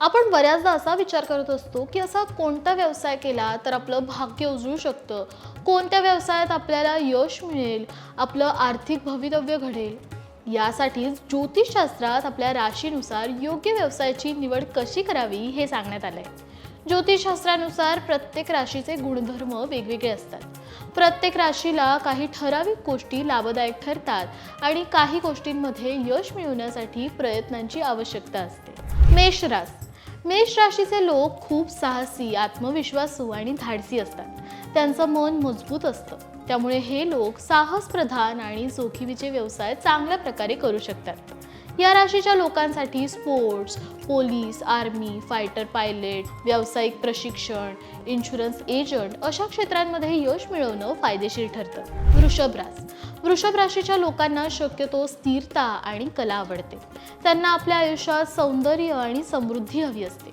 आपण बऱ्याचदा असा विचार करत असतो की असा कोणता व्यवसाय केला तर आपलं भाग्य उजळू शकतं? कोणत्या व्यवसायात आपल्याला यश मिळेल? आपलं आर्थिक भवितव्य घडेल? यासाठीच ज्योतिषशास्त्रात आपल्या राशीनुसार योग्य व्यवसायाची निवड कशी करावी हे सांगण्यात आलंय. ज्योतिषशास्त्रानुसार प्रत्येक राशीचे गुणधर्म वेगवेगळे असतात. प्रत्येक राशीला काही ठराविक गोष्टी लाभदायक ठरतात आणि काही गोष्टींमध्ये यश मिळवण्यासाठी प्रयत्नांची आवश्यकता असते. मेष रास मेष राशीचे लोक खूप साहसी आत्मविश्वासू आणि धाडसी असतात. त्यांचं मन मजबूत असतं. त्यामुळे हे लोक साहस प्रधान आणि जोखीमीचे व्यवसाय चांगल्या प्रकारे करू शकतात. या राशीच्या लोकांसाठी sports police army fighter pilot व्यावसायिक प्रशिक्षण इन्शुरन्स एजंट अशा क्षेत्रांमध्ये यश मिळवणं फायदेशीर ठरतं. वृषभ रास. वृषभ राशीच्या लोकांना शक्यतो स्थिरता आणि कला आवडते. त्यांना आपल्या आयुष्यात सौंदर्य आणि समृद्धी हवी असते.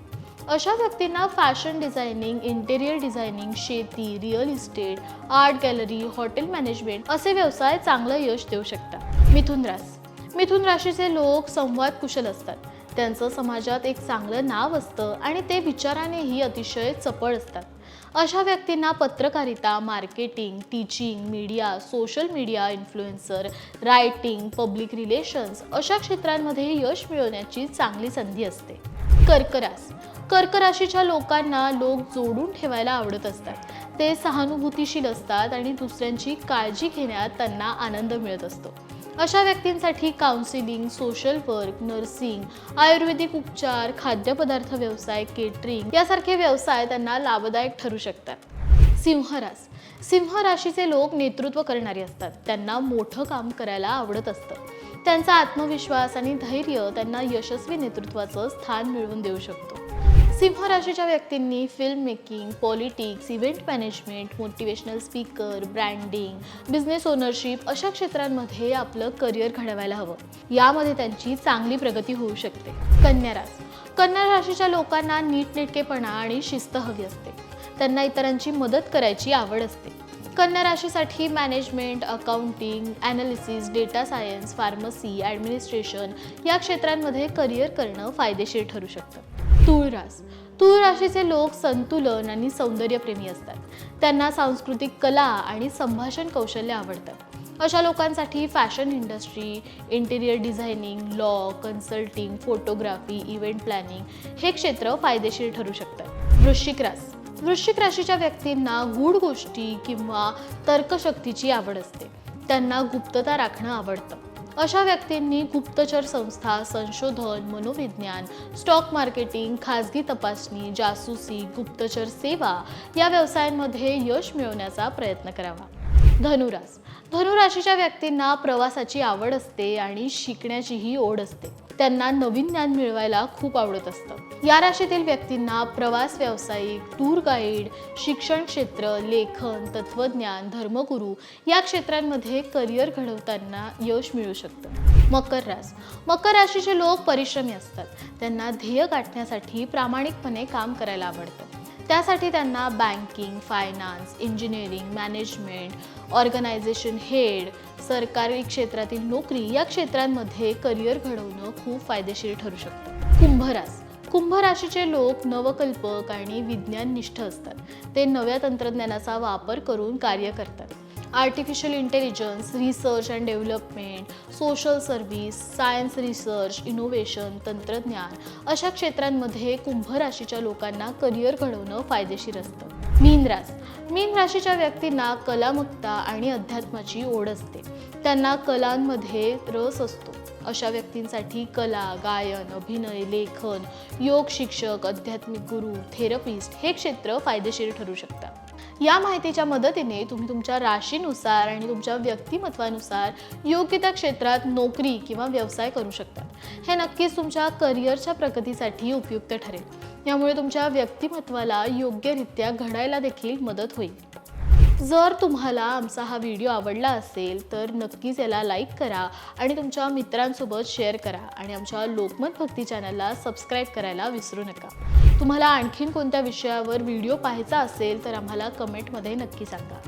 अशा व्यक्तींना फॅशन डिझायनिंग इंटेरियर डिझायनिंग शेती real estate art gallery hotel management असे व्यवसाय चांगलं यश देऊ शकतात. मिथुन रास. मिथुन राशीचे लोक संवाद कुशल असतात. त्यांचं समाजात एक चांगलं नाव असतं आणि ते विचारानेही अतिशय चपळ असतात. अशा व्यक्तींना पत्रकारिता marketing teaching media social media influencer writing public relations अशा क्षेत्रांमध्ये यश मिळवण्याची चांगली संधी असते. कर्करास. कर्क राशीच्या लोकांना लोक जोडून ठेवायला आवडत असतात. ते सहानुभूतीशील असतात आणि दुसऱ्यांची काळजी घेण्यात त्यांना आनंद मिळत असतो. अशा व्यक्तींसाठी counselling social work nursing ayurvedic उपचार खाद्यपदार्थ व्यवसाय केटरिंग यासारखे व्यवसाय त्यांना लाभदायक ठरू शकतात. सिंहरास सिंह राशीचे लोक नेतृत्व करणारे असतात. त्यांना मोठं काम करायला आवडत असतं. त्यांचा आत्मविश्वास आणि धैर्य त्यांना यशस्वी नेतृत्वाचं स्थान मिळवून देऊ शकतो. सिंह राशीच्या व्यक्तींनी film making politics event management motivational speaker branding business ownership अशा क्षेत्रांमध्ये आपलं करिअर घडवायला हवं. यामध्ये त्यांची चांगली प्रगती होऊ शकते. कन्या राशी. कन्या राशीच्या लोकांना नीटनेटकेपणा आणि शिस्त हवी असते. त्यांना इतरांची मदत करायची आवड असते. कन्या राशीसाठी management accounting analysis data science pharmacy administration या क्षेत्रांमध्ये करिअर करणं फायदेशीर ठरू शकतं. तूळ रास तूळ राशीचे लोक संतुलन आणि सौंदर्यप्रेमी असतात. त्यांना सांस्कृतिक कला आणि संभाषण कौशल्य आवडतात अशा लोकांसाठी fashion industry interior designing law consulting photography event planning हे क्षेत्र फायदेशीर ठरू शकतं. वृश्चिक रास. वृश्चिक राशीच्या व्यक्तींना गूढ गोष्टी किंवा तर्कशक्तीची आवड असते. त्यांना गुप्तता राखणं आवडतं. अशा व्यक्तींनी गुप्तचर संस्था संशोधन मनोविज्ञान स्टॉक मार्केटिंग खाजगी तपासणी जासूसी गुप्तचर सेवा या व्यवसायांमध्ये यश मिळवण्याचा प्रयत्न करावा. धनुरास. धनुराशीच्या व्यक्तींना प्रवासाची आवड असते आणि शिकण्याचीही ओढ असते. त्यांना नवीन ज्ञान मिळवायला खूप आवडत असतं. या राशीतील व्यक्तींना प्रवास व्यावसायिक टूर गाईड शिक्षण क्षेत्र लेखन तत्वज्ञान धर्मगुरू या क्षेत्रांमध्ये करिअर घडवताना यश मिळू शकतं. मकर रास. मकर राशीचे लोक परिश्रमी असतात. त्यांना ध्येय गाठण्यासाठी प्रामाणिकपणे काम करायला आवडतं. त्यासाठी त्यांना banking finance engineering management organisation head सरकारी क्षेत्रातील नोकरी या क्षेत्रांमध्ये करिअर घडवणं खूप फायदेशीर ठरू शकतं. कुंभरास. कुंभ राशीचे लोक नवकल्पक आणि विज्ञाननिष्ठ असतात. ते नव्या तंत्रज्ञानाचा वापर करून कार्य करतात. Artificial intelligence research and development social service science research innovation तंत्रज्ञान अशा क्षेत्रांमध्ये कुंभ राशीच्या लोकांना करिअर घडवणं फायदेशीर असतं. मीन रास मीन राशीच्या व्यक्तींना कलामकता आणि अध्यात्माची ओढ असते. त्यांना कलांमध्ये रस असतो. अशा व्यक्तींसाठी कला गायन अभिनय लेखन योग शिक्षक आध्यात्मिक गुरु थेरपिस्ट हे क्षेत्र फायदेशीर ठरू शकतात. या माहितीच्या मदतीने तुम्ही तुमच्या राशीनुसार आणि तुमच्या व्यक्तिमत्वानुसार योग्य त्या क्षेत्रात नोकरी किंवा व्यवसाय करू शकता. हे नक्कीच तुमच्या करिअरच्या प्रगतीसाठी उपयुक्त ठरेल. यामुळे तुमच्या व्यक्तिमत्वाला योग्यरित्या घडायला देखील मदत होईल. जर तुम्हाला आमचा हा व्हिडिओ आवडला असेल तर नक्कीच याला लाईक करा आणि तुमच्या मित्रांसोबत शेअर करा आणि आमच्या लोकमत भक्ती चॅनलला सबस्क्राईब करायला विसरू नका. तुम्हाला आणखीन कोणत्या विषयावर व्हिडिओ पाहायचा असेल तर आम्हाला कमेंटमध्ये नक्की सांगा.